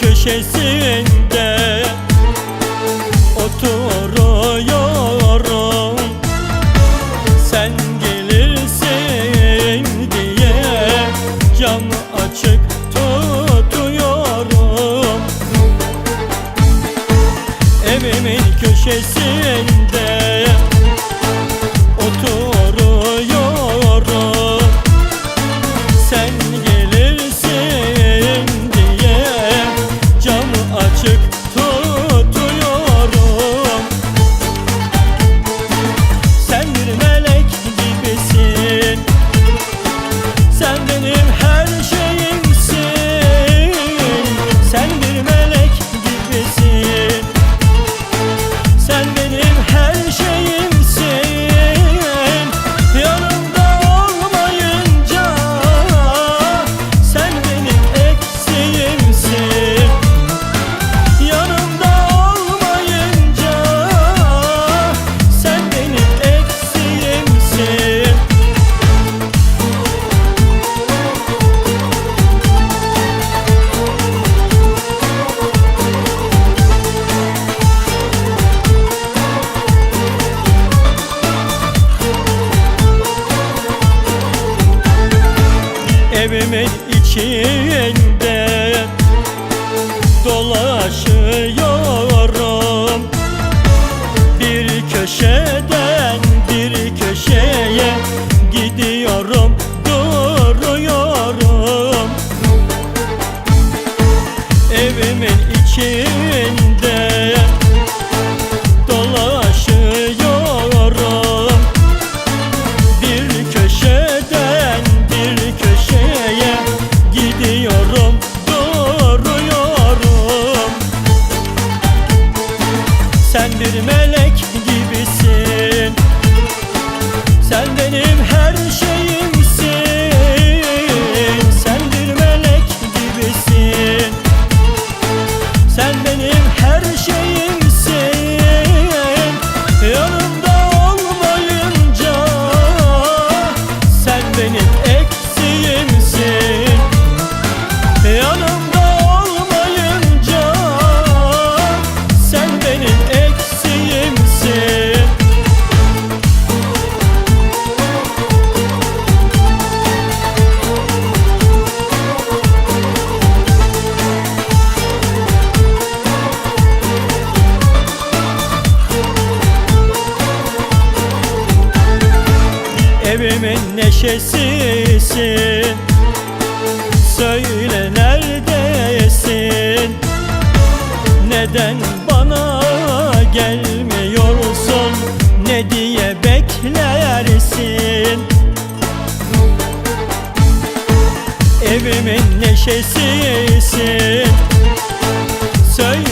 köşesinde Oturuyorum. Sen gelirsin diye Camı açık tutuyorum. Evimin köşesinde Evimin içinde dolaşıyorum. Bir köşeden bir köşeye gidiyorum duruyorum. Evimin içinde Neşesisin Söyle neredesin? Neden bana gelmiyorsun? Ne diye beklersin? Evimin neşesisin Söyle